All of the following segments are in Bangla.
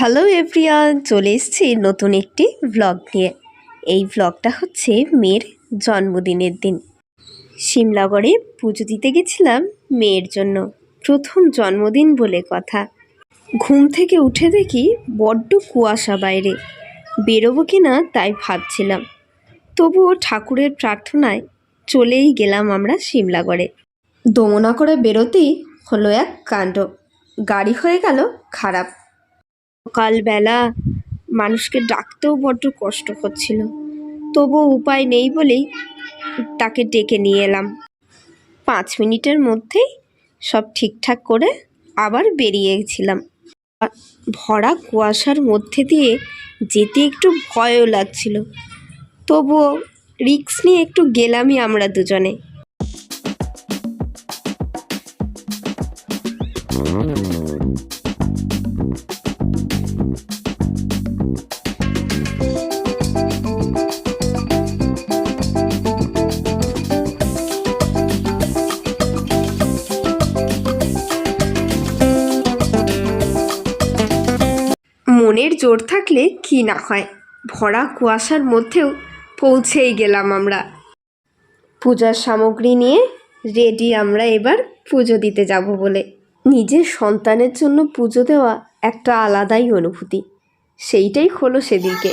হ্যালো এভরিয়ান, চলে এসছি নতুন একটি ভ্লগ নিয়ে। এই ভ্লগটা হচ্ছে মেয়ের জন্মদিনের দিন। সিমলাগড়ে পুজো দিতে গেছিলাম মেয়ের জন্য। প্রথম জন্মদিন বলে কথা। ঘুম থেকে উঠে দেখি বড্ড কুয়াশা বাইরে। বেরোবো কি না তাই ভাবছিলাম। তবুও ঠাকুরের প্রার্থনায় চলেই গেলাম আমরা সিমলাগড়ে দমনা করে বেরোতেই হলো এক কাণ্ড। গাড়ি হয়ে গেল খারাপ। সকালবেলা মানুষকে ডাকতেও বড্ড কষ্ট হচ্ছিল। তবুও উপায় নেই বলেই তাকে ডেকে নিয়ে এলাম। পাঁচ মিনিটের মধ্যেই সব ঠিকঠাক করে আবার বেরিয়েছিলাম। ভরা কুয়াশার মধ্যে দিয়ে যেতে একটু ভয়ও লাগছিল। তবুও রিক্স নিয়ে একটু গেলামই আমরা দুজনে। জোর থাকলে কি না হয়। ভরা কুয়াশার মধ্যেও পৌঁছেই গেলাম আমরা। পূজার সামগ্রী নিয়ে রেডি আমরা এবার পুজো দিতে যাব বলে। নিজের সন্তানের জন্য পুজো দেওয়া একটা আলাদাই অনুভূতি। সেইটাই হলো সেদিনকে।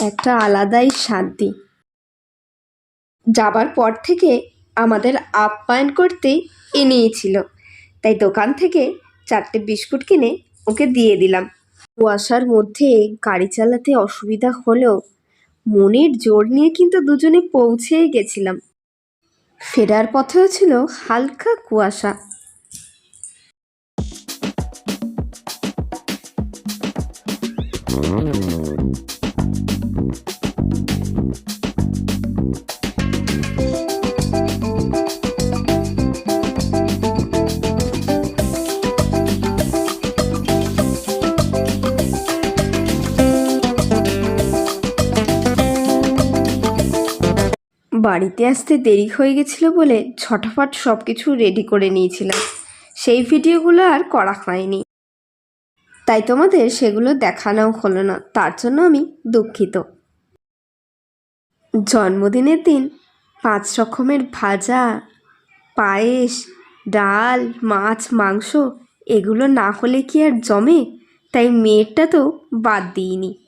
একটা আলাদাই শান্তি। যাবার পর থেকে আমাদের আপ্যায়ন করতেই এনেছিল তাই দোকান থেকে চারটে বিস্কুট কিনে ওকে দিয়ে দিলাম। কুয়াশার মধ্যে গাড়ি চালাতে অসুবিধা হলেও মনের জোর নিয়ে কিন্তু দুজনে পৌঁছেই গেছিলাম। ফেরার পথেও ছিল হালকা কুয়াশা। বাড়িতে আসতে দেরি হয়ে গেছিল বলে ছটাফট সব কিছু রেডি করে নিয়েছিলাম। সেই ভিডিওগুলো আর করা হয়নি। তাই তোমাদের সেগুলো দেখানোও হলো না, তার জন্য আমি দুঃখিত। জন্মদিনের দিন পাঁচ রকমের ভাজা, পায়েস, ডাল, মাছ, মাংস, এগুলো না হলে কি আর জমে? তাই মেয়েরটা তো বাদ দিইনি।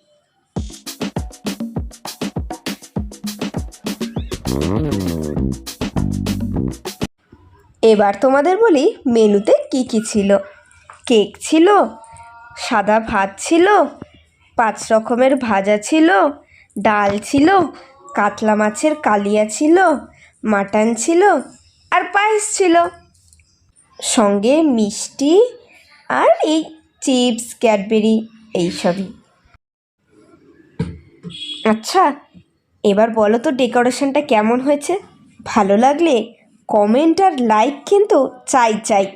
এবার তোমাদের বলি মেনুতে কি কি ছিল? কেক ছিল, সাদা ভাত ছিল, পাঁচ রকমের ভাজা ছিল, ডাল ছিল, কাতলা মাছের কালিয়া ছিল, মাটন ছিল আর পায়েস ছিল। সঙ্গে মিষ্টি আর এই চিপস, ক্যাডবেরি এইসবই আচ্ছা এবার বলো তো ডেকোরেশনটা কেমন হয়েছে? ভালো লাগলে কমেন্ট আর লাইক কিন্তু চাই চাই।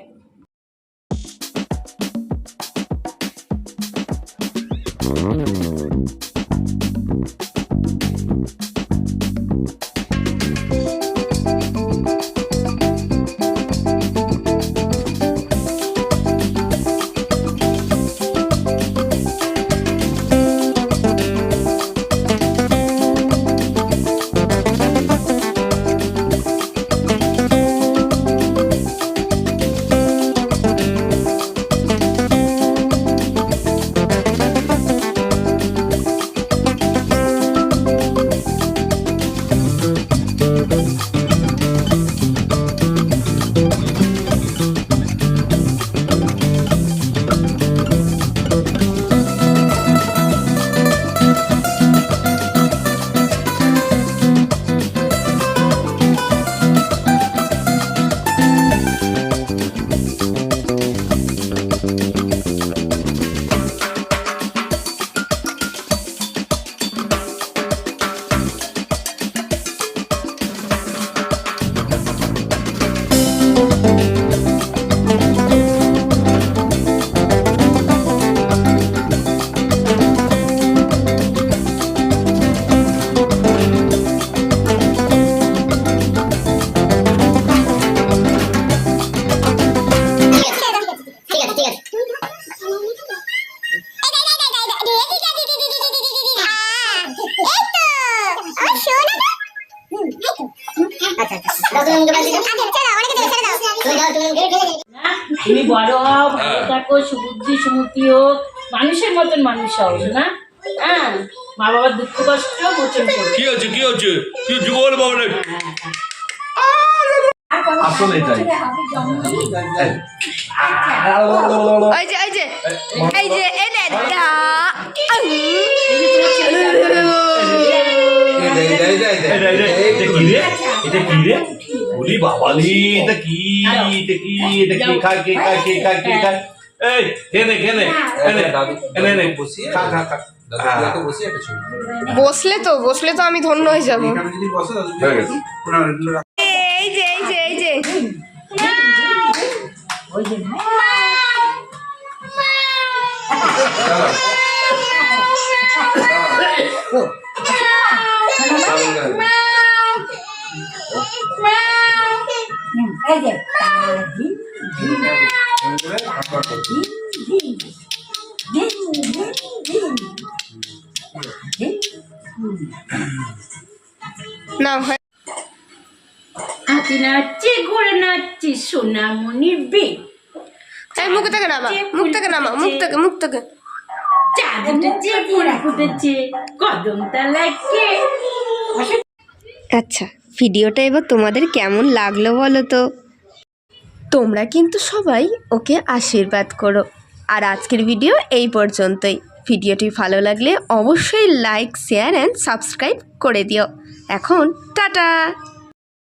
সুবুদ্ধি সুমতি হোক মানুষের মতন মানুষ হও না হ্যাঁ? মা বাবার দুঃখ কষ্ট মোচন করো। কি হচ্ছে কি হচ্ছে কি হচ্ছে বাবা আসলে এটাই ওই যে ওই যে এই যে এনে দা এটা এটা এটা কি রে? এটা কি রে? বলি বাবালি এটা কি? এটা কি? এটা কি? খা কে খা কে খা কে খা এই কেনে কেনে এনে এনে এনে বসিয়ে খা খা খা। বসলে তো বসলে তো আমি ধন্য হয়ে যাব। হয়ে এই যে। এই যে এই যে। না হয় হাতি নাচছে ঘোড়া নাচছে সোনামণির বে এই মুখ থেকে নামা মুখ থেকে নামা মুখ থেকে মুখ থেকে। চাঁদ উঠেছে ফুল ফুটেছে কদম তলায় আচ্ছা ভিডিওটা এবার তোমাদের কেমন লাগল বলো তো? তোমরা কিন্তু সবাই ওকে আশীর্বাদ করো। আর আজকের ভিডিও এই পর্যন্তই। ভিডিওটি ভালো লাগলে অবশ্যই লাইক শেয়ার অ্যান্ড সাবস্ক্রাইব করে দিও। এখন টাটা।